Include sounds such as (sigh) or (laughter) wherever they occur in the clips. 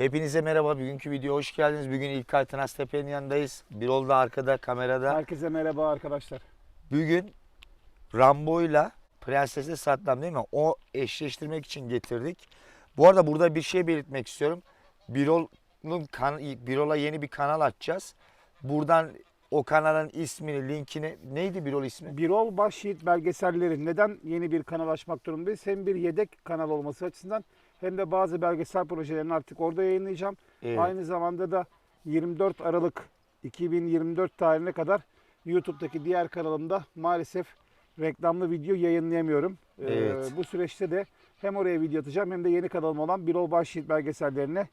Hepinize merhaba. Bugünkü videoya hoş geldiniz. Bugün İlkay Tınaztepe'nin yanındayız. Birol da arkada kamerada. Herkese merhaba arkadaşlar. Bugün Rambo'yla Prenses'e Saddam değil mi? O eşleştirmek için getirdik. Bu arada burada bir şey belirtmek istiyorum. Birol'un kan Birol'a yeni bir kanal açacağız. Buradan o kanalın ismini, linkini neydi Birol ismi? Birol Başyiğit belgeselleri neden yeni bir kanal açmak durumundayız? Hem bir yedek kanal olması açısından hem de bazı belgesel projelerini artık orada yayınlayacağım. Evet. Aynı zamanda da 24 Aralık 2024 tarihine kadar YouTube'daki diğer kanalımda maalesef reklamlı video yayınlayamıyorum. Ee, Evet. bu süreçte de hem oraya video atacağım hem de yeni kanalım olan Birol Başyiğit belgesellerine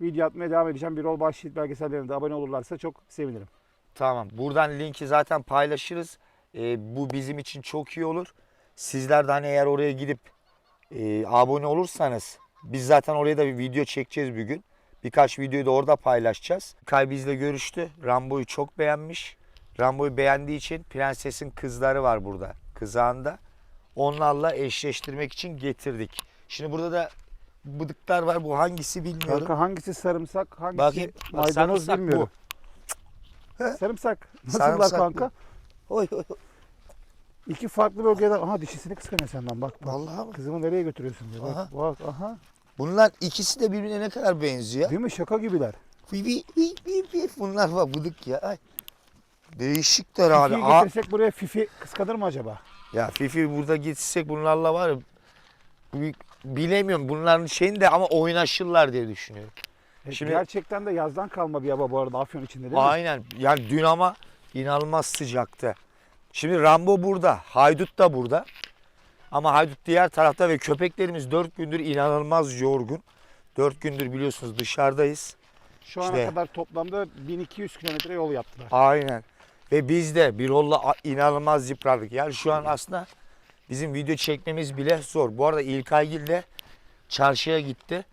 video atmaya devam edeceğim. Birol Başyiğit belgesellerine de abone olurlarsa çok sevinirim. Tamam. Buradan linki zaten paylaşırız. Ee, bu bizim için çok iyi olur. Sizler de hani eğer oraya gidip e, abone olursanız biz zaten oraya da bir video çekeceğiz bugün. Birkaç videoyu da orada paylaşacağız. Kay bizle görüştü. Rambo'yu çok beğenmiş. Rambo'yu beğendiği için prensesin kızları var burada. Kızağında. Onlarla eşleştirmek için getirdik. Şimdi burada da bıdıklar var. Bu hangisi bilmiyorum. Kanka hangisi sarımsak, hangisi Bakayım. maydanoz Sarımsak bilmiyorum. Sarımsak. Nasıllar Sarımsak kanka? Oy, oy, oy. İki farklı bölgeden. Aha dişisini kıskanıyor senden bak bak. Vallahi mi? Kızımı nereye götürüyorsun diye. Bak Aha. bak aha. Bunlar ikisi de birbirine ne kadar benziyor. Değil mi? Şaka gibiler. Vi, vi, vi, vi, vi. Bunlar var bıdık ya. Ay. Değişikler abi. Fifi'yi Aa, getirsek buraya Fifi kıskanır mı acaba? ya Fifi burada gitsek bunlarla var ya. bu- Bilemiyorum bunların şeyini de ama oynaşırlar diye düşünüyorum. E, Şimdi- Gerçekten de yazdan kalma bir hava bu arada Afyon içinde değil mi? Aynen. Yani dün ama inanılmaz sıcaktı. Şimdi Rambo burada. Haydut da burada. Ama Haydut diğer tarafta ve köpeklerimiz 4 gündür inanılmaz yorgun. 4 gündür biliyorsunuz dışarıdayız. Şu ana işte- kadar toplamda 1200 kilometre yol yaptılar. Aynen. Ve biz de bir rolla inanılmaz yıprandık. Yani şu an aslında bizim video çekmemiz bile zor. Bu arada İlkaygil de çarşıya gitti.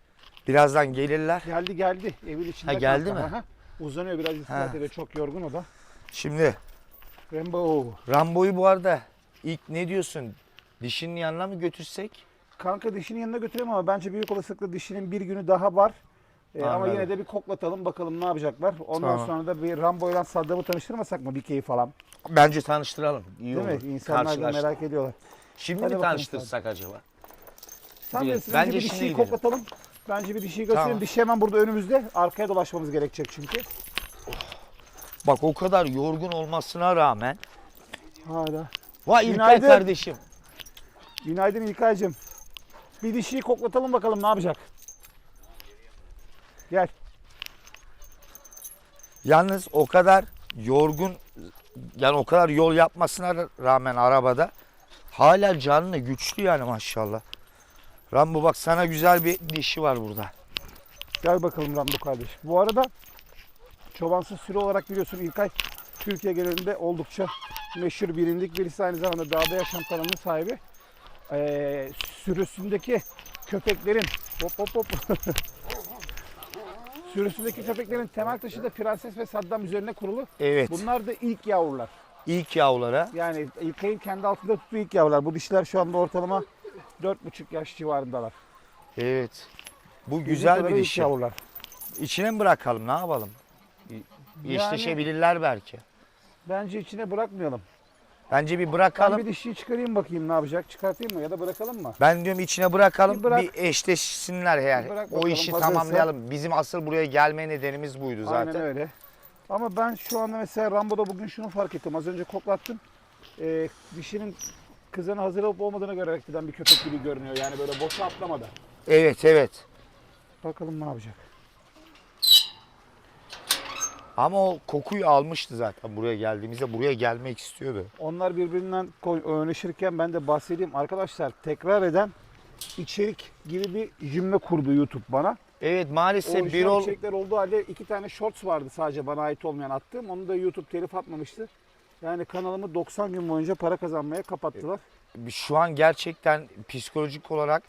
Birazdan gelirler. Geldi geldi evin içinde. Ha, geldi kanka. mi? Aha. Uzanıyor biraz istirahat ediyor. Çok yorgun o da. Şimdi Rambo. Rambo'yu bu arada ilk ne diyorsun? Dişinin yanına mı götürsek? Kanka dişinin yanına götüreyim ama bence büyük olasılıkla dişinin bir günü daha var. Ee, ama Anladım. yine de bir koklatalım bakalım ne yapacaklar. Ondan Tamam. sonra da bir Rambo'yla Saddam'ı tanıştırmasak mı bir keyif falan. Bence tanıştıralım. İyi Değil olur. mi? İnsanlar da merak ediyorlar. Şimdi Hadi mi bakalım tanıştırsak acaba? Sen Evet, bilirsin, bence, bence bir şimdi dişiyi gidelim. koklatalım. Bence bir dişiyi gösterelim. Tamam. Dişi hemen burada önümüzde. Arkaya dolaşmamız gerekecek çünkü. Bak o kadar yorgun olmasına rağmen. Hala. Vay İlkay Günaydın. kardeşim. Günaydın İlkay'cığım. Bir dişiyi koklatalım bakalım ne yapacak. Gel. Yalnız o kadar yorgun yani o kadar yol yapmasına rağmen arabada hala canlı güçlü yani maşallah. Rambo bak sana güzel bir dişi var burada. Gel bakalım Rambo kardeş. Bu arada çobansız sürü olarak biliyorsun İlkay Türkiye genelinde oldukça meşhur bilindik birisi aynı zamanda dağda yaşam kanalının sahibi. Ee, sürüsündeki köpeklerin hop hop hop (laughs) sürüsündeki köpeklerin temel taşı da Prenses ve Saddam üzerine kurulu. Evet Bunlar da ilk yavrular. ilk yavrulara Yani İlkay'ın kendi altında tuttuğu ilk yavrular. Bu dişler şu anda ortalama 4,5 yaş civarındalar. evet bu güzel bir dişi. yavrular. İçine mi bırakalım ne yapalım? Eşleşebilirler belki. Bence içine bırakmayalım. Bence bir Ben bırakalım. bir dişiyi çıkarayım bakayım ne yapacak. Çıkartayım mı ya da bırakalım mı? Ben diyorum içine bırakalım Bir bırak. bir eşleşsinler yani. bırak o bakalım, işi hazırsa. tamamlayalım. Bizim asıl buraya gelme nedenimiz buydu zaten. Aynen öyle. Ama ben şu anda mesela Rambo'da bugün şunu fark ettim. Az önce koklattım. Ee, dişinin kızına hazır olup olmadığını görerek giden bir köpek gibi görünüyor. Yani böyle boşa atlamadı. Evet evet. Bakalım ne yapacak. Ama o kokuyu almıştı zaten buraya geldiğimizde. Buraya gelmek istiyordu. Onlar birbirinden oynaşırken ben de bahsedeyim. Arkadaşlar tekrar eden içerik gibi bir cümle kurdu YouTube bana. Evet maalesef bir ol içerikler olduğu halde iki tane shorts vardı sadece bana ait olmayan attığım. Onu da YouTube telif atmamıştı. Yani kanalımı 90 gün boyunca para kazanmaya kapattılar. şu an gerçekten psikolojik olarak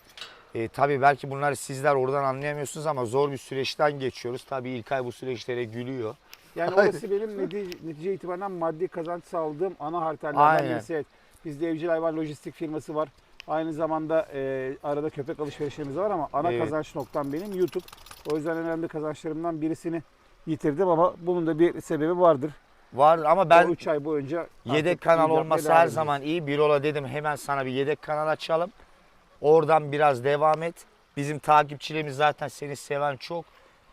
e, tabii belki bunları sizler oradan anlayamıyorsunuz ama zor bir süreçten geçiyoruz. Tabii İlkay bu süreçlere gülüyor. Yani orası benim netice, netice itibariyle maddi kazanç sağladığım ana halterlerden Aynen. birisi. Evet. Bizde evcil hayvan lojistik firması var. Aynı zamanda e, arada köpek alışverişlerimiz var ama ana Evet. kazanç noktam benim YouTube. O yüzden önemli kazançlarımdan birisini yitirdim ama bunun da bir sebebi vardır. Var ama Ben ben 3 ay boyunca yedek artık kanal yapmaya olması devam her edeceğiz. zaman iyi. Bir ola dedim hemen sana bir yedek kanal açalım. Oradan biraz devam et. Bizim takipçilerimiz zaten seni seven çok.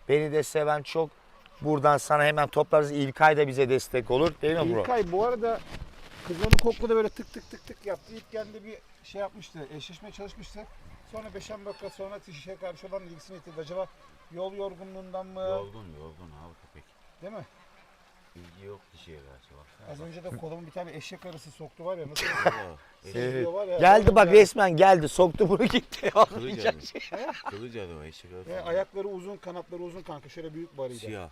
Beni de seven çok. Buradan sana hemen toplarız. İlkay da bize destek olur. Değil mi bro? İlkay bu arada kız onu kokladı böyle tık tık tık tık yaptı. İlk kendi bir şey yapmıştı, eşleşmeye çalışmıştı. Sonra 5-10 dakika sonra şişe karşı olan ilgisini yitirdi. Acaba yol yorgunluğundan mı? Yorgun yorgun abi köpek. Değil mi? Bilgi yok dişiye karşı baksana. Az önce de kolumu bir tane eşek arısı soktu var ya nasıl Evet. Seviyor var ya. Geldi bak Ya. resmen geldi. Soktu bunu gitti. Kılıç adı. Kılıç adı o eşek arası. Ve ayakları uzun, kanatları uzun kanka. Şöyle büyük barıydı. Siyah,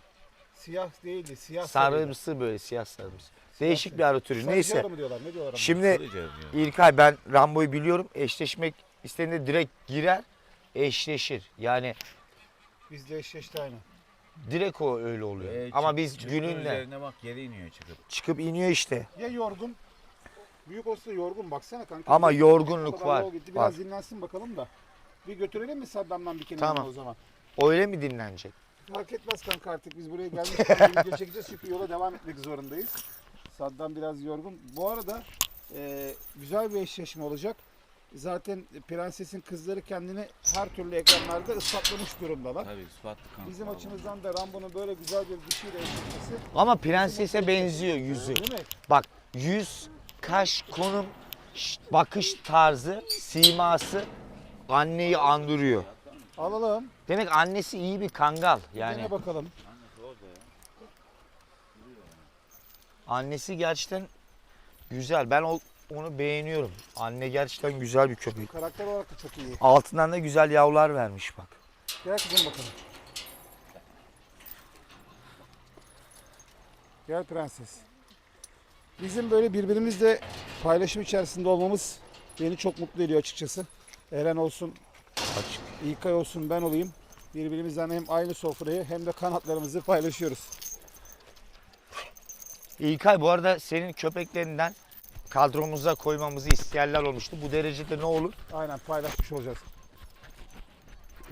Siyah. değildi, siyah. Sarımsı böyle siyah sarımsı. Değişik bir arı türü. Neyse. mı diyorlar? Ne diyorlar? Şimdi. İlkay ben Rambo'yu biliyorum. Eşleşmek istediğinde direkt girer. Eşleşir. Yani Bizde eşleşti aynı. direkt o öyle oluyor. Ee, Ama çık- biz gününle Üzerine bak yere iniyor çıkıp. çıkıp iniyor işte. Ya yorgun. Büyük olsa yorgun baksana kanka. Ama Bir- yorgunluk kadar var, yol gitti. Biraz var. dinlensin bakalım da. Bir götürelim mi Saddam'dan bir kenarına Tamam. o zaman? Öyle mi dinlenecek? Fark etmez kanka artık biz buraya gelmişken bir video çekeceğiz çünkü yola devam etmek zorundayız. Saddam biraz yorgun. Bu arada e, güzel bir eşleşme olacak. Zaten prensesin kızları kendini her türlü ekranlarda ispatlamış durumdalar. Tabii ispatlı kanka. Bizim açımızdan da Rambo'nun böyle güzel bir dişiyle eşleşmesi Ama prensese benziyor yüzü. değil mi? Bak yüz, kaş, konum, bakış tarzı, siması anneyi andırıyor. Alalım. Demek annesi iyi bir kangal. Yani. Yani bakalım. Annesi orada ya. annesi gerçekten güzel. Ben o, onu beğeniyorum. Anne gerçekten güzel bir köpek. Karakter olarak da çok iyi. Altından da güzel yavrular vermiş bak. Gel kızım bakalım. Gel prenses. Bizim böyle birbirimizle paylaşım içerisinde olmamız beni çok mutlu ediyor açıkçası. Eren olsun, Açık. İlkay olsun, ben olayım. Birbirimizden hem aynı sofrayı hem de kanatlarımızı paylaşıyoruz. İlkay bu arada senin köpeklerinden kadromuza koymamızı isteyenler olmuştu. Bu derecede ne olur? Aynen paylaşmış olacağız.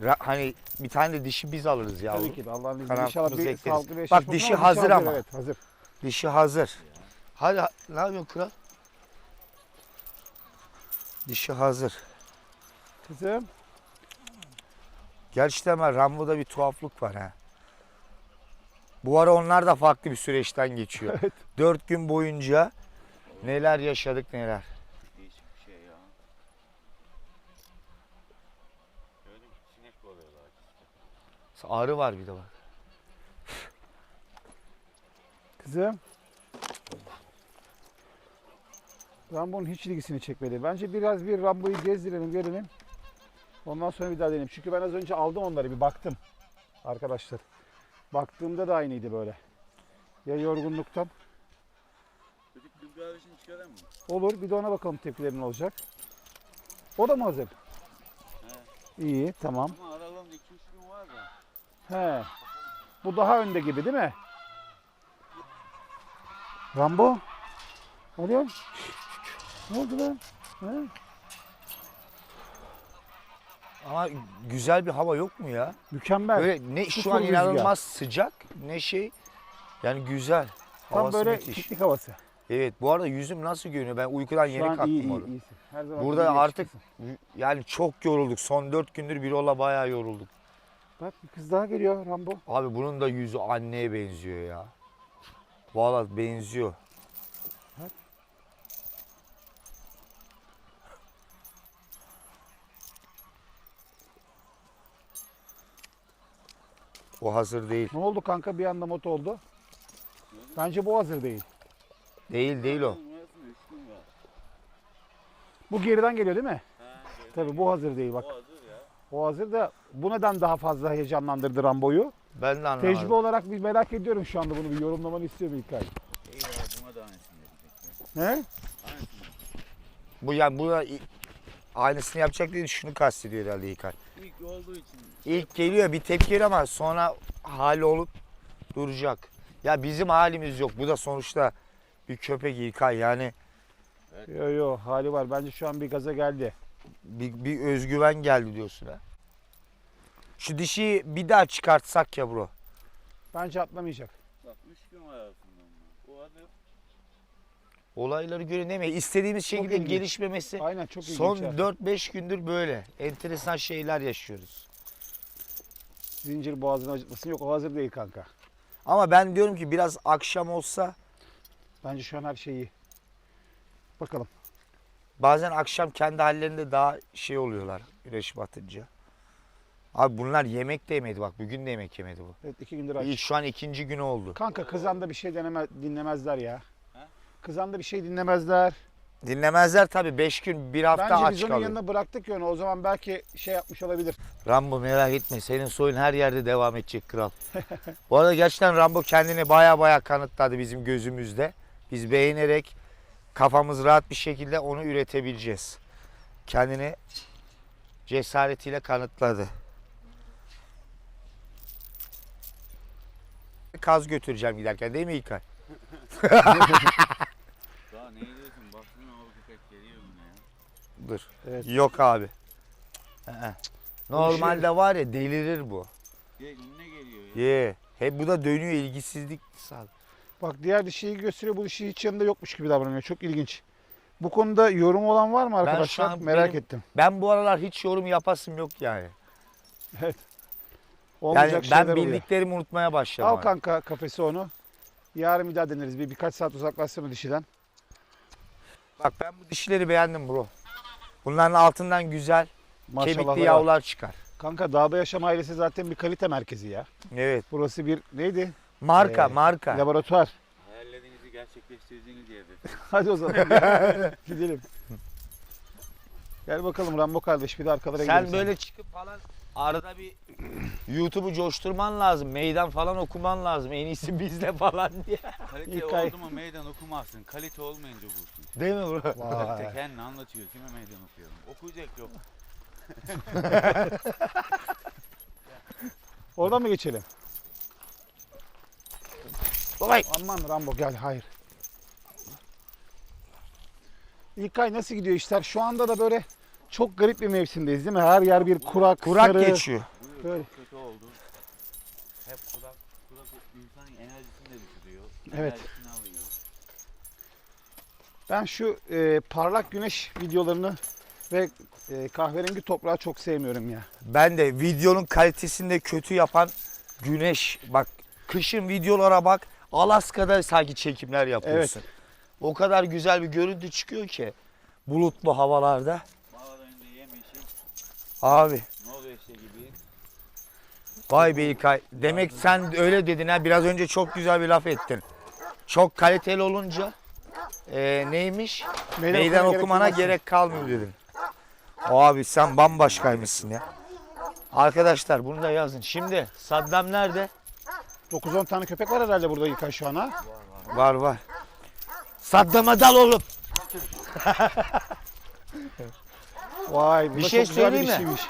Ra- hani bir tane de dişi biz alırız ya. Tabii ki de Allah'ın izniyle inşallah bir ekleriz. sağlıklı bir Bak dişi hazır ama. Evet hazır. Dişi hazır. Hadi ha- ne yapıyorsun kral? Dişi hazır. Kızım Gerçekten ama Rambo'da bir tuhaflık var ha. Bu ara onlar da farklı bir süreçten geçiyor. (laughs) Dört gün boyunca neler yaşadık neler. Değişik bir şey ya. Gördün mü? Sinek kovalıyorlar. Arı var bir de bak. Kızım. Rambo'nun hiç ilgisini çekmedi. Bence biraz bir Rambo'yu gezdirelim, görelim. Ondan sonra bir daha deneyelim. Çünkü ben az önce aldım onları bir baktım. Arkadaşlar. Baktığımda da aynıydı böyle. Ya yorgunluktan. Çocuk kız kardeşini çıkarır mı? Olur. Bir de ona bakalım tepkilerin olacak. O da mı hazır? İyi. Tamam. Ama aralarında 2-3 gün var da. He. Bu daha önde gibi değil mi? Rambo? Diyorsun? Ne oldu lan? He? Ama güzel bir hava yok mu ya? Mükemmel. Böyle ne şu Sıfır an rüzgar. inanılmaz sıcak ne şey. Yani güzel. Tam Havası böyle müthiş. piknik havası. Evet bu arada yüzüm nasıl görünüyor? Ben uykudan yeni Şu an kalktım iyi, iyi, orada. iyisin. Her zaman Burada iyi artık yakışıklısın. yani çok yorulduk. Son dört gündür bir ola bayağı yorulduk. Bak bir kız daha geliyor Rambo. Abi bunun da yüzü anneye benziyor ya. Vallahi benziyor. O hazır değil. Ne oldu kanka bir anda mot oldu. Bence bu hazır değil. Değil değil o. Numarasında 3 gün var. Bu geriden geliyor değil mi? Tabii bu hazır değil bak. O hazır ya. O hazır da bu neden daha fazla heyecanlandırdı Rambo'yu? Ben de anlamadım. Tecrübe olarak bir merak ediyorum şu anda bunu bir yorumlamanı istiyorum İlkay. İyi ya buna da aynısını? Aynısını. Bu yani bu aynısını yapacak değil şunu kastediyor herhalde İlkay. İlk olduğu için. İlk geliyor bir tepki ama sonra hali olup duracak. Ya bizim halimiz yok. Bu da sonuçta bir köpek İlkay yani Yo yo hali var. Bence şu an bir gaza geldi. Bir, bir özgüven geldi diyorsun ha. Şu dişi bir daha çıkartsak ya bro. Bence atlamayacak. Bak 3 gün var aslında. O adı Olayları göre demeyi istediğimiz şekilde ilginç. gelişmemesi Aynen çok ilginç. son ya. 4-5 gündür böyle. Enteresan şeyler yaşıyoruz. Zincir boğazını acıtmasın. Yok o hazır değil kanka. Ama ben diyorum ki biraz akşam olsa Bence şu an her şey iyi. Bakalım. bazen akşam kendi hallerinde daha şey oluyorlar güneş batınca. Abi bunlar yemek de yemedi bak bugün de yemek yemedi bu. Evet iki gündür aç. İlk şu an ikinci gün oldu. Kanka kızanda bir şey deneme, dinlemezler ya. Kızanda bir şey dinlemezler. Dinlemezler tabii 5 gün bir hafta Bence aç biz onun kalıyor. yanına bıraktık ya onu. O zaman belki şey yapmış olabilir. Rambo merak etme senin soyun her yerde devam edecek kral. (laughs) Bu arada gerçekten Rambo kendini baya baya kanıtladı bizim gözümüzde. Biz beğenerek kafamız rahat bir şekilde onu üretebileceğiz. Kendini cesaretiyle kanıtladı. Kaz götüreceğim giderken değil mi İlkay? (laughs) daha ne diyorsun? Baksana o köpek geliyor yine ya. Dur. Evet. Yok abi. Hı hı. Normalde var ya delirir bu. Gel önüne geliyor ya. Ye. Hep bu da dönüyor ilgisizlik sağ. Bak diğer dişiyi gösteriyor. Bu dişi hiç yanında yokmuş gibi davranıyor. Çok ilginç. Bu konuda yorum olan var mı şu arkadaşlar? an Merak benim- ettim. Ben bu aralar hiç yorum yapasım yok yani. Olmayacak Yani şeyler ben oluyor. bildiklerimi unutmaya başladım. Al abi. kanka kafesi onu. Yarın bir daha deneriz. Bir birkaç saat uzaklaşsın o dişiden. Bak ben bu dişileri beğendim bro. Bunların altından güzel kemikli var. yavrular çıkar. Kanka dağda yaşam ailesi zaten bir kalite merkezi ya. Evet. Burası bir neydi? Marka Ee, marka. Laboratuvar. Hayallerinizi gerçekleştirdiğiniz yerde. (laughs) Hadi o zaman (laughs) gidelim. Gel bakalım Rambo kardeş bir de arkalara gidelim. Sen böyle çıkıp falan arada bir YouTube'u coşturman lazım. Meydan falan okuman lazım. En iyisi bizle falan diye. Kalite İlkay. oldu mu meydan okumazsın. Kalite olmayınca bulsun. Değil mi bro? Kalite kendini anlatıyor. Kime meydan okuyorum? Okuyacak yok. (laughs) Oradan mı geçelim? Olay. Aman Rambo gel hayır. İlkay nasıl gidiyor işler? Şu anda da böyle çok garip bir mevsimdeyiz değil mi? Her yer bir kurak, Kurak sarı. geçiyor. Bu Böyle. kötü oldu. Hep kulak, kulak insanın enerjisini de düşürüyor. Evet. Enerjisini alıyor. Ben şu e, parlak güneş videolarını ve e, kahverengi toprağı çok sevmiyorum ya. Ben de videonun kalitesini de kötü yapan güneş. Bak kışın videolara bak. Alaska'da sanki çekimler yapıyorsun. O kadar güzel bir görüntü çıkıyor ki bulutlu havalarda. Mağaralarında yemyeşil. Abi Norveç'te gibi. vay be İlkay. Demek sen öyle dedin ha. Biraz önce çok güzel bir laf ettin. Çok kaliteli olunca e, neymiş? Meydan Meydan okumaya okumana gerek gerek kalmıyor dedin. Abi sen bambaşkaymışsın ya. Arkadaşlar bunu da yazın. Şimdi Saddam nerede? 9-10 tane köpek var herhalde burada İlkay şu an ha. Var var. Saddam'a dal oğlum. (laughs) Vay bu Bir da şey çok güzel bir söyleyeyim mi? dişiymiş.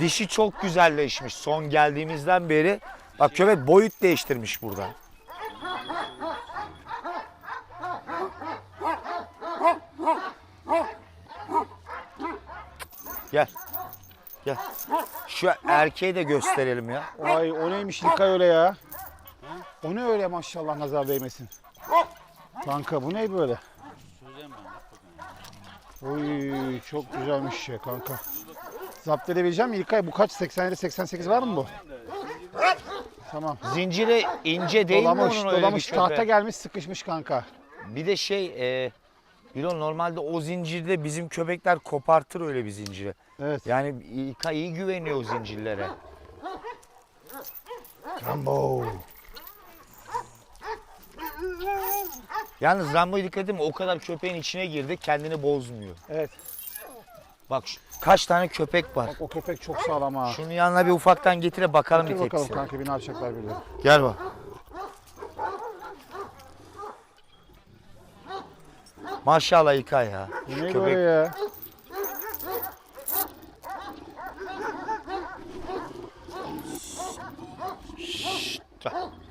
Dişi çok güzelleşmiş son geldiğimizden beri. Bak köpek boyut değiştirmiş burada. Gel. Gel. Şu erkeği de gösterelim ya. Vay o neymiş İlkay öyle ya? O ne öyle maşallah nazar değmesin. Kanka bu ne böyle? Söyleyeyim ben. bak bakayım. Oy çok güzelmiş ya kanka. Zapt edebileceğim mi İlkay? Bu kaç? 87 88 var mı bu? Tamam. Zinciri ince değil Dolamış, mi onun öyle dolamış. bir köpeği? Tahta gelmiş sıkışmış kanka. Bir de şey, e, Bilal normalde o zincirde bizim köpekler kopartır öyle bir zinciri. Evet. Yani İlkay iyi güveniyor o zincirlere. Rambo. Yalnız Rambo'ya dikkat edin o kadar köpeğin içine girdi kendini bozmuyor. Evet. Bak şu- kaç tane köpek var. Bak o köpek çok sağlam ha. Şunu yanına bir ufaktan getire bakalım Dur bir bakalım tepkisine. kanka bir ne yapacaklar biliyorum. Gel bak. Maşallah İlkay ya. Şu ne köpek ya?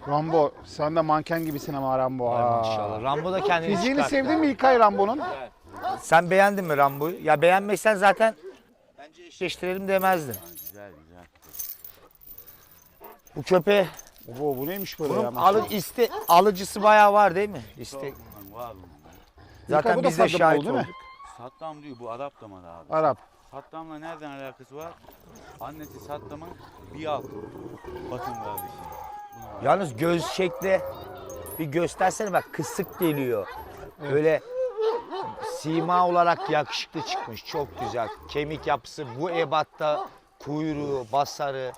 Rambo sen de manken gibisin ama Rambo. Ay ha. maşallah. Rambo da kendini Fiziğini çıkarttı. sevdin mi İlkay Rambo'nun? Sen beğendin mi Rambo'yu? Ya beğenmezsen zaten bence eşleştirelim demezdim. Ha, güzel güzel. Bu köpeğe Oo, bu neymiş böyle ya? bunun maşallah. alı, iste, alıcısı bayağı var değil mi? İste, var zaten bu da biz de Saddam şahit oldu, değil mi? olduk. Saddam diyor bu Arap damarı abi. Arap. Saddam'la nereden alakası var? Annesi Saddam'ın bir alt batın kardeşi. Yalnız göz şekli bir göstersene bak kısık geliyor. Böyle sima olarak yakışıklı çıkmış. Çok güzel. Kemik yapısı bu ebatta kuyruğu, basarı.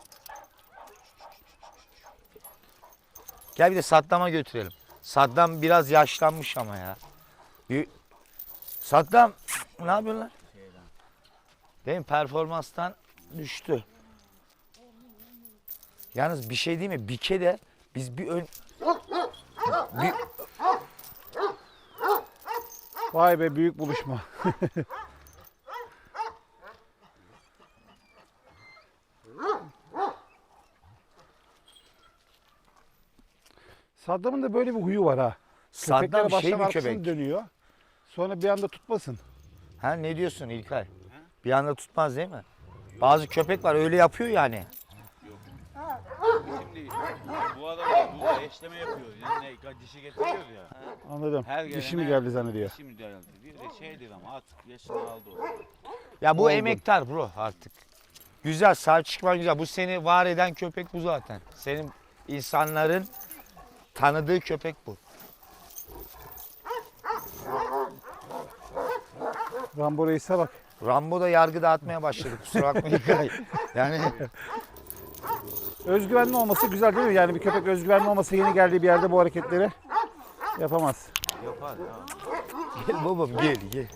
Gel bir de Saddam'a götürelim. Saddam biraz yaşlanmış ama ya. Bir... Saddam ne yapıyorlar? Mi? Performanstan düştü. Yalnız bir şey değil mi? Bike de biz bir ön... Bir... Vay be büyük buluşma. (laughs) Saddam'ın da böyle bir huyu var ha. Köpekler Saddam şey baştan arkasını köpek. dönüyor. Sonra bir anda tutmasın. Ha ne diyorsun İlkay? Bir anda tutmaz değil mi? Bazı köpek var öyle yapıyor yani. Bu adamlar burada eşleme yapıyor. Yani ne, dişi getiriyor ya. Anladım. Her Dişi mi geldi zannediyor. Dişi mi geldi diyor da şeydir ama artık yaşını aldı o. Ya bu Oldu. emektar bro artık. Güzel sahip çıkman güzel. Bu seni var eden köpek bu zaten. Senin insanların tanıdığı köpek bu. Rambo Reis'e bak. Rambo da yargı dağıtmaya başladı kusura bakma İlkay. (laughs) Yani Özgüvenli olması güzel değil mi? Yani bir köpek özgüvenli olmasa yeni geldiği bir yerde bu hareketleri yapamaz. Yapar ya. gel babam gel gel.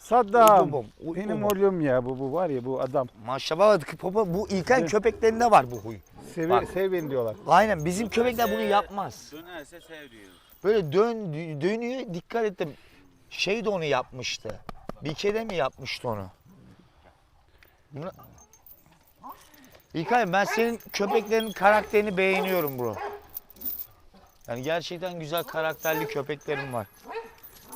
Saddam. Babam, uy Benim babam. oğlum ya bu, bu var ya bu adam. Maşallah baba bu İlkay köpeklerinde var bu huy. Sevi, Bak. sev beni diyorlar. Aynen bizim köpekler bunu yapmaz. Dönerse sev diyor. Böyle dön dönüyor dikkat ettim. Şey de onu yapmıştı. Bike de mi yapmıştı onu? Buna... İlkay ben senin köpeklerin karakterini beğeniyorum bro. Yani gerçekten güzel karakterli köpeklerin var.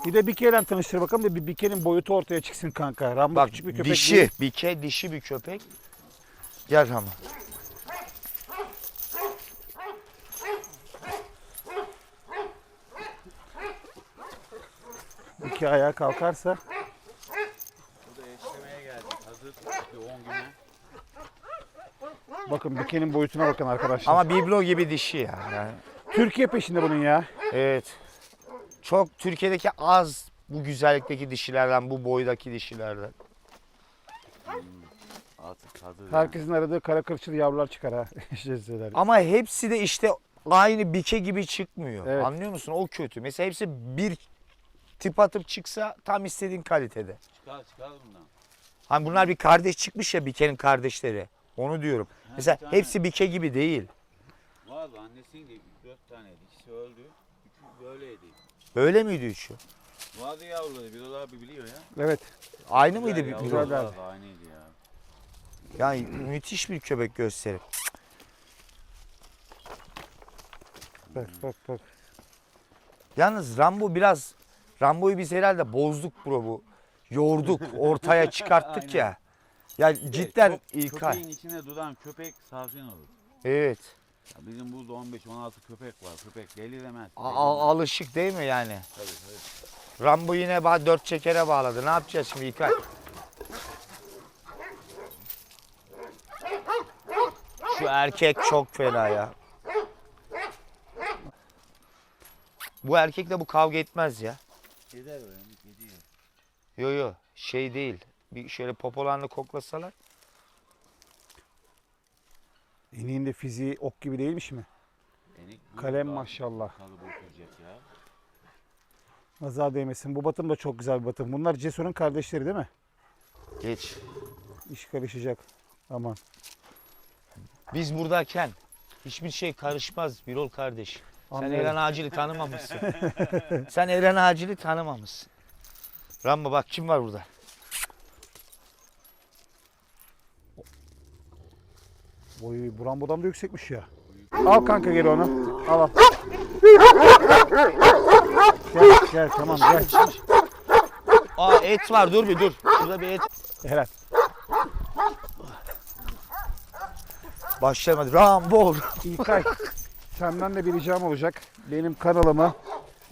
Bir de Bike'yle tanıştır bakalım da bir Bike'nin boyutu ortaya çıksın kanka. Rambo Bak küçük bir köpek dişi, değil. bike dişi bir köpek. Gel ama. Bike ayağa kalkarsa Bu da eşlemeye geldi. Hazır bir 10 güne. Bakın Bike'nin boyutuna bakın arkadaşlar. Ama biblo gibi dişi ya. Yani, Türkiye peşinde bunun ya. evet. Çok Türkiye'deki az bu güzellikteki dişilerden, bu boydaki dişilerden. Artık hazır. Herkesin aradığı kara kırçıl yavrular çıkar ha. (laughs) Ama hepsi de işte aynı bike gibi çıkmıyor. Evet. Anlıyor musun? O kötü. Mesela hepsi bir tip atıp çıksa tam istediğin kalitede. Çıkar çıkar bundan. Hani bunlar bir kardeş çıkmış ya bikenin kardeşleri. Onu diyorum. Ha, Mesela bir tane hepsi bike gibi değil. Vardı annesinin de 4 taneydi. İkisi öldü. Üçü böyleydi. Böyle miydi üçü? Vardı yavruları. Bir abi biliyor ya. Evet. Aynı mıydı? Güzel bir- yavrular Güzeldi abi. vardı, Aynıydı ya. Yani müthiş bir köpek gösteri. Bak bak bak. Yalnız Rambo biraz Rambo'yu biz herhalde bozduk bro bu. Yorduk, ortaya çıkarttık (laughs) ya. Ya cidden Çok- İlkay. Köpeğin içinde duran köpek savcın olur. Evet. Ya bizim burada 15-16 köpek var. Köpek deliremez. A- a- alışık değil mi yani? Tabii tabii. Rambo yine ba- dört çekere bağladı. Ne yapacağız şimdi İlkay? Şu erkek çok fena ya. Bu erkekle bu kavga etmez ya. Gider o yani gidiyor. Yo yo şey değil. Bir şöyle popolarını koklasalar. İniğin fiziği ok gibi değilmiş mi? Enik Kalem maşallah. Ya. Nazar değmesin. Bu batım da çok güzel bir batım. Bunlar Cesur'un kardeşleri değil mi? Geç. İş karışacak. Aman. Biz buradayken hiçbir şey karışmaz Birol kardeş. Sen Anlıyorum. Eren Acil'i tanımamışsın. Sen Eren Acil'i tanımamışsın. Rambo bak kim var burada? Boyu bu Rambo'dan da yüksekmiş ya. Al kanka geri onu. Al al. gel gel tamam gel. Aa et var dur bir dur. Şurada bir et. Helal. Başlamadı. Rambo. İlkay senden de bir ricam olacak. Benim kanalıma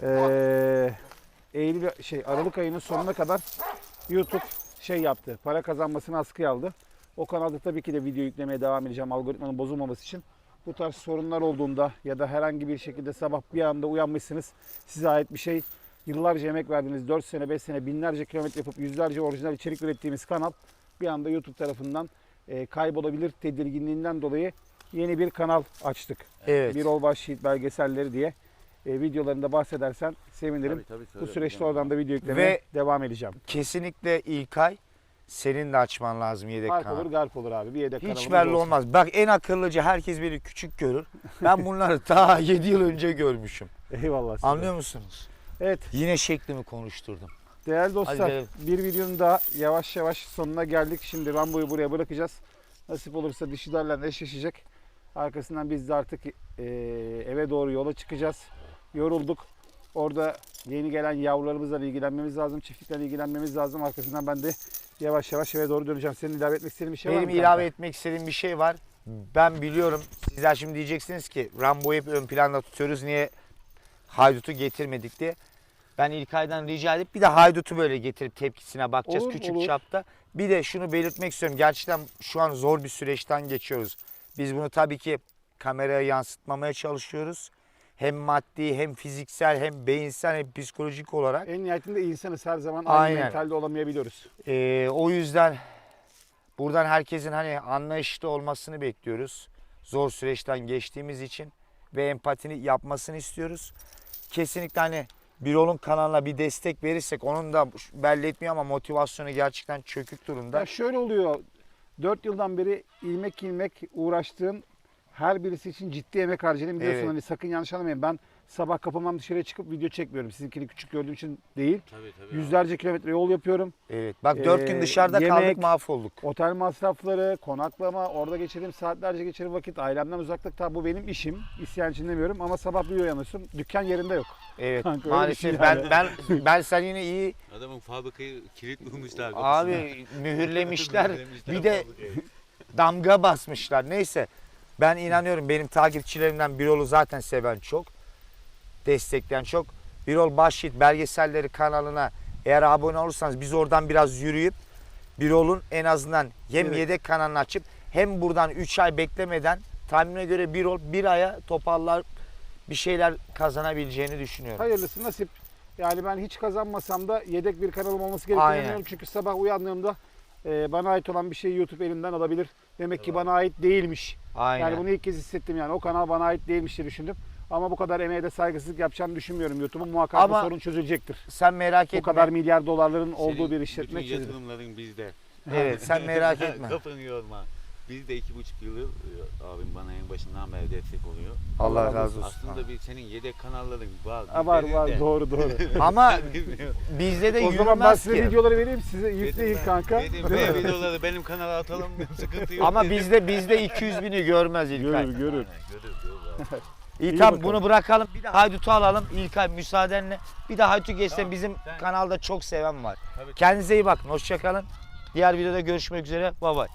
eee Eylül şey Aralık ayının sonuna kadar YouTube şey yaptı. Para kazanmasını askıya aldı. O kanalda tabii ki de video yüklemeye devam edeceğim algoritmanın bozulmaması için. Bu tarz sorunlar olduğunda ya da herhangi bir şekilde sabah bir anda uyanmışsınız. Size ait bir şey yıllarca emek verdiğiniz 4 sene 5 sene binlerce kilometre yapıp yüzlerce orijinal içerik ürettiğimiz kanal bir anda YouTube tarafından e, kaybolabilir tedirginliğinden dolayı yeni bir kanal açtık. Evet. Bir ol Şehit belgeselleri diye e, videolarında bahsedersen sevinirim. Tabii, tabii, Bu süreçte oradan da video yüklemeye Ve- devam edeceğim. Kesinlikle İlkay senin de açman lazım yedek Harp kanal. olur garp olur abi. Bir yedek Hiç kanalımız belli olsun. olmaz. Bak en akıllıca herkes beni küçük görür. Ben (laughs) bunları daha 7 yıl önce görmüşüm. Eyvallah size. Anlıyor musunuz? Evet Yine şeklimi konuşturdum. değerli dostlar gelelim. bir videonun daha yavaş yavaş sonuna geldik. Şimdi Rambo'yu buraya bırakacağız. Nasip olursa dişilerle eşleşecek. Arkasından biz de artık e, eve doğru yola çıkacağız. Yorulduk. Orada yeni gelen yavrularımızla ilgilenmemiz lazım. Çiftliklerle ilgilenmemiz lazım. Arkasından ben de yavaş yavaş eve doğru döneceğim. Senin ilave etmek istediğin bir şey var Benim mı? kanka? ilave etmek istediğim bir şey var. Ben biliyorum. Sizler şimdi diyeceksiniz ki Rambo'yu hep ön planda tutuyoruz. Niye Haydut'u getirmedik diye. Ben İlkay'dan rica edip bir de Haydut'u böyle getirip tepkisine bakacağız Olur, küçük olur. çapta. Bir de şunu belirtmek istiyorum. Gerçekten şu an zor bir süreçten geçiyoruz. Biz bunu tabii ki kameraya yansıtmamaya çalışıyoruz. Hem maddi hem fiziksel hem beyinsel hem psikolojik olarak. En nihayetinde insanız her zaman aynı Aynen. mentalde olamayabiliyoruz. Ee, o yüzden buradan herkesin hani anlayışlı olmasını bekliyoruz. Zor süreçten geçtiğimiz için ve empatini yapmasını istiyoruz. Kesinlikle hani Birol'un kanalına bir destek verirsek onun da belli etmiyor ama motivasyonu gerçekten çökük durumda. Ya şöyle oluyor. 4 yıldan beri ilmek ilmek uğraştığım her birisi için ciddi emek harcadım. Biliyorsun Evet. hani sakın yanlış anlamayın. Ben sabah kapımdan dışarıya çıkıp video çekmiyorum. Sizinkini küçük gördüğüm için değil. Tabii tabii. Yüzlerce kilometre yol yapıyorum. Evet. Bak 4 gün Ee, dışarıda yemek- kaldık mahvolduk. Otel masrafları, konaklama, orada geçirdiğim saatlerce geçirdiğim vakit, ailemden uzaklık. Tabi bu benim işim. İsyan için demiyorum ama sabah bir uyanıyorsun. Dükkan yerinde yok. Evet. (laughs) Kanka öyle maalesef bir şey ben yani. ben ben sen yine iyi Adamın fabrikayı kilit vurmuşlar. abi mühürlemişler. (laughs) Mühürlemişler bir de fabrikayı. damga basmışlar. Neyse ben inanıyorum benim takipçilerimden Birol'u zaten seven çok. Destekleyen çok. Birol Başyiğit belgeselleri kanalına eğer abone olursanız biz oradan biraz yürüyüp Birol'un en azından hem Evet. yedek kanalını açıp hem buradan 3 ay beklemeden tahminime göre Birol bir aya toparlar bir şeyler kazanabileceğini düşünüyorum. Hayırlısı nasip. Yani ben hiç kazanmasam da yedek bir kanalım olması gerektiğini Aynen. Çünkü sabah uyandığımda e, bana ait olan bir şeyi YouTube elimden alabilir. Demek ki bana ait değilmiş. Aynen. Yani bunu ilk kez hissettim yani. O kanal bana ait değilmiş diye düşündüm. Ama bu kadar emeğe de saygısızlık yapacağını düşünmüyorum YouTube'un. Muhakkak Ama bu sorun çözülecektir. Sen merak Bu etme. kadar milyar dolarların olduğu Senin bir işletme Bütün yatırımların bizde. Evet sen merak (laughs) etme. Kafanı yorma. Biz de iki buçuk yılı e, abim bana en başından beri destek oluyor. Allah Allah razı olsun. Aslında bir senin yedek kanalların var. Ha, var var de. doğru doğru. (laughs) Ama bizde de o zaman ben yürümez size ki. videoları vereyim size yükleyin Dedim ben, kanka. Dedim Değil be mi? videoları benim kanala atalım (laughs) sıkıntı yok. Ama bizde bizde 200 bini görmez İlkay. Görür görür. Aynen, görür, görür. (laughs) İyi İyi tamam bunu bırakalım. Bir de Haydut'u alalım. İlkay müsaadenle. Bir de Haydut'u geçsen Tamam, bizim sen- kanalda çok seven var. Tabii. Kendinize iyi bakın. Hoşçakalın. Diğer videoda görüşmek üzere. Bay bay.